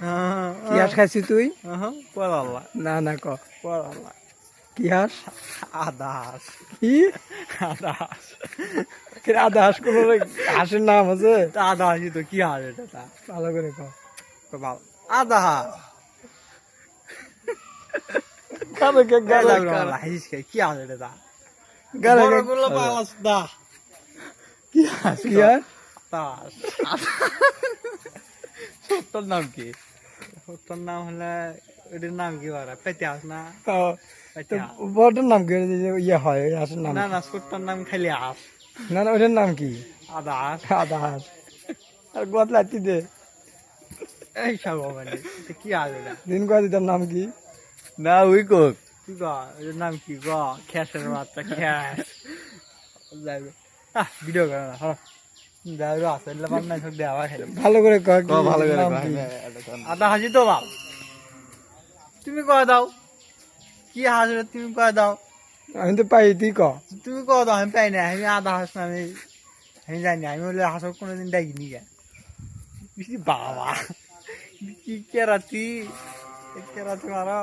কি হাঁস খাইছি তুই? না না ক। কি হাঁস? আদা হাঁস। কি? আদা হাঁস। আদা হাঁস? কোনো হাঁসের নাম আছে? আদা হাঁসি তো কি হাঁস এটা ভালো করে ক। আদা হাঁস। গালে কে গালে ক। হাঁস খাই কি হাঁস এটা গালে কে- পাওয়াস দা কি হাঁস কি হাঁস? হাঁস। নাম কি? সত্যর নাম হলে এটার নাম কি বলে পেতে না? বড়টার নাম কি? ইয়ে হয় হাঁসের নাম না না সত্যর নাম খালি হাঁস না না ওটার নাম কি? আদা হাঁস আদা হাঁস আর বদলাতি দে। এই সব মানে কি হাঁস দিন কয় দিতার নাম কি? না ওই কোক কি গ? এটার নাম কি গ? খ্যাসের বাচ্চা খ্যাস। যাইবে আহ ভিডিও করে না হ্যাঁ যাইবে আসলে বান্না সব দেওয়া খেলে ভালো করে ক কি ভালো করে আদা হাসি তো বাপ। তুমি কয়ে দাও? কি হাসবে তুমি কয়ে দাও? আমি তো পাই তুই ক? তুমি কয়ে দাও আমি পাই না আমি আধা হাস না আমি আমি জানি আমি বলে হাসক কোনোদিন ডাকিনি গে। বাবা। কি কেরাতি? কেরাতি মারা।